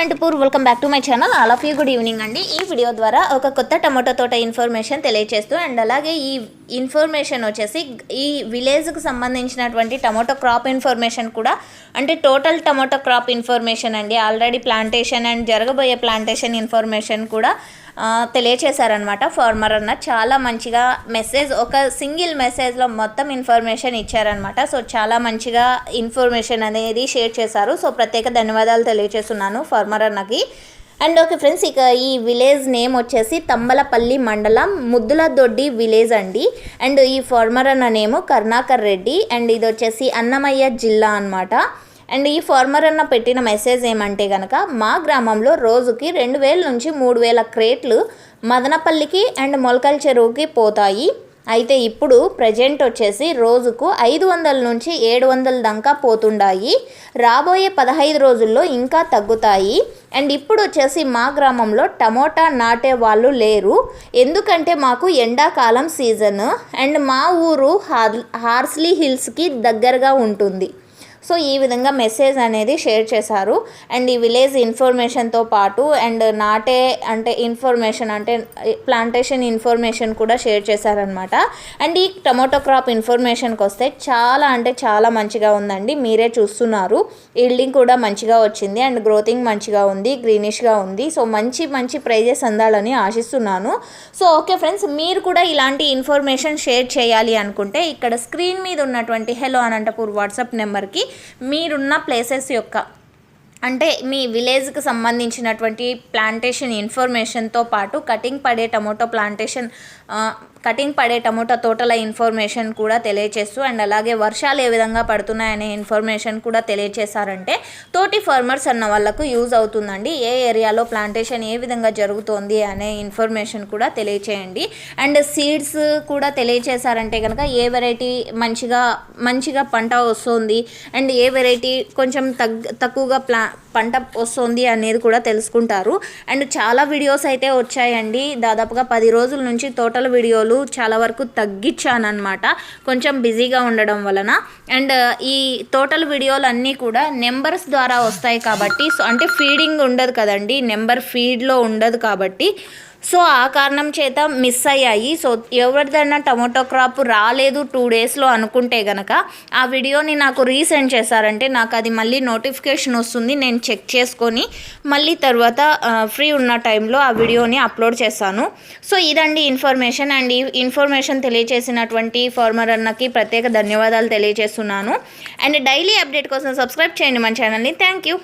Anantapur welcome back to my channel all of you good evening అండి. ఈ video ద్వారా ఒక కొత్త టమాటో తోట ఇన్ఫర్మేషన్ తెలియజేస్తూ అండ్ అలాగే ఈ ఇన్ఫర్మేషన్ వచ్చేసి ఈ విలేజ్కి సంబంధించినటువంటి టమాటో క్రాప్ ఇన్ఫర్మేషన్ కూడా అంటే టోటల్ టమాటో క్రాప్ ఇన్ఫర్మేషన్ అండి. ఆల్రెడీ ప్లాంటేషన్ అండ్ జరగబోయే ప్లాంటేషన్ ఇన్ఫర్మేషన్ కూడా తెలియచేశారనమాట ఫార్మర్ అన్న. చాలా మంచిగా మెసేజ్ ఒక సింగిల్ మెసేజ్లో మొత్తం ఇన్ఫర్మేషన్ ఇచ్చారనమాట సో చాలా మంచిగా ఇన్ఫర్మేషన్ అనేది షేర్ చేశారు. సో ప్రత్యేక ధన్యవాదాలు తెలియజేస్తున్నాను ఫార్మర్ అన్నకి. అండ్ ఓకే ఫ్రెండ్స్ ఇక ఈ విలేజ్ నేమ్ వచ్చేసి తంబలపల్లి మండలం ముద్దుల దొడ్డి విలేజ్ అండి. అండ్ ఈ ఫార్మర్ అన్న నేము కర్ణాకర్ రెడ్డి. అండ్ ఇది వచ్చేసి అన్నమయ్య జిల్లా అన్నమాట. అండ్ ఈ ఫార్మర్ అన్న పెట్టిన మెసేజ్ ఏమంటే కనుక మా గ్రామంలో రోజుకి రెండు వేల నుంచి మూడు వేల క్రేట్లు మదనపల్లికి అండ్ మొలకల్ చెరువుకి పోతాయి. అయితే ఇప్పుడు ప్రజెంట్ వచ్చేసి రోజుకు ఐదు వందల నుంచి ఏడు వందల దాకా పోతుండాయి. రాబోయే పదహైదు రోజుల్లో ఇంకా తగ్గుతాయి. అండ్ ఇప్పుడు వచ్చేసి మా గ్రామంలో టమోటా నాటే వాళ్ళు లేరు. ఎందుకంటే మాకు ఎండాకాలం సీజన్. అండ్ మా ఊరు హార్ హార్స్లీ హిల్స్కి దగ్గరగా ఉంటుంది. సో ఈ విధంగా మెసేజ్ అనేది షేర్ చేశారు. అండ్ ఈ విలేజ్ ఇన్ఫర్మేషన్తో పాటు అండ్ నాటే అంటే ఇన్ఫర్మేషన్ అంటే ప్లాంటేషన్ ఇన్ఫర్మేషన్ కూడా షేర్ చేశారనమాట అండ్ ఈ టమోటో క్రాప్ ఇన్ఫర్మేషన్కి వస్తే చాలా అంటే చాలా మంచిగా ఉందండి. మీరే చూస్తున్నారు. ఈల్డింగ్ కూడా మంచిగా వచ్చింది. అండ్ గ్రోతింగ్ మంచిగా ఉంది గ్రీనిష్గా ఉంది. సో మంచి మంచి ప్రైజెస్ అందాలని ఆశిస్తున్నాను. సో ఓకే ఫ్రెండ్స్ మీరు కూడా ఇలాంటి ఇన్ఫర్మేషన్ షేర్ చేయాలి అనుకుంటే ఇక్కడ స్క్రీన్ మీద ఉన్నటువంటి హెలో అనంతపూర్ వాట్సాప్ నెంబర్కి మీరున్న ప్లేసెస్ యొక్క అంటే మీ విలేజ్కి సంబంధించినటువంటి ప్లాంటేషన్ ఇన్ఫర్మేషన్తో పాటు కటింగ్ పడే టమోటో ప్లాంటేషన్ కటింగ్ పడే టమోటా తోటల ఇన్ఫర్మేషన్ కూడా తెలియచేస్తూ అండ్ అలాగే వర్షాలు ఏ విధంగా పడుతున్నాయనే ఇన్ఫర్మేషన్ కూడా తెలియచేశారంటే తోటి ఫార్మర్స్ అన్న వాళ్ళకు యూజ్ అవుతుందండి. ఏ ఏరియాలో ప్లాంటేషన్ ఏ విధంగా జరుగుతోంది అనే ఇన్ఫర్మేషన్ కూడా తెలియచేయండి. అండ్ సీడ్స్ కూడా తెలియచేశారంటే కనుక ఏ వెరైటీ మంచిగా మంచిగా పంట వస్తుంది అండ్ ఏ వెరైటీ కొంచెం తగ్ తక్కువగా ప్లా పంట వస్తుంది అనేది కూడా తెలుసుకుంటారు. అండ్ చాలా వీడియోస్ అయితే వచ్చాయండి. దాదాపుగా పది రోజుల నుంచి తోటల వీడియోలు చాలా వరకు తగ్గించానమాట కొంచెం బిజీగా ఉండడం వలన. అండ్ ఈ తోటల వీడియోలు అన్నీ కూడా నెంబర్స్ ద్వారా వస్తాయి కాబట్టి సో అంటే ఫీడింగ్ ఉండదు కదండి. నెంబర్ ఫీడ్లో ఉండదు కాబట్టి సో ఆ కారణం చేత మిస్ అయ్యాయి. సో ఎవరిదైనా టమాటో క్రాప్ రాలేదు టూ డేస్లో అనుకుంటే గనక ఆ వీడియోని నాకు రీసెండ్ చేశారంటే నాకు అది మళ్ళీ నోటిఫికేషన్ వస్తుంది. నేను చెక్ చేసుకొని మళ్ళీ తర్వాత ఫ్రీ ఉన్న టైంలో ఆ వీడియోని అప్లోడ్ చేస్తాను. సో ఇదండి ఇన్ఫర్మేషన్. అండ్ ఈ ఇన్ఫర్మేషన్ తెలియచేసినటువంటి ఫార్మర్ అన్నకి ప్రత్యేక ధన్యవాదాలు తెలియజేస్తున్నాను. అండ్ డైలీ అప్డేట్ కోసం సబ్స్క్రైబ్ చేయండి మన ఛానల్ని. Thank you.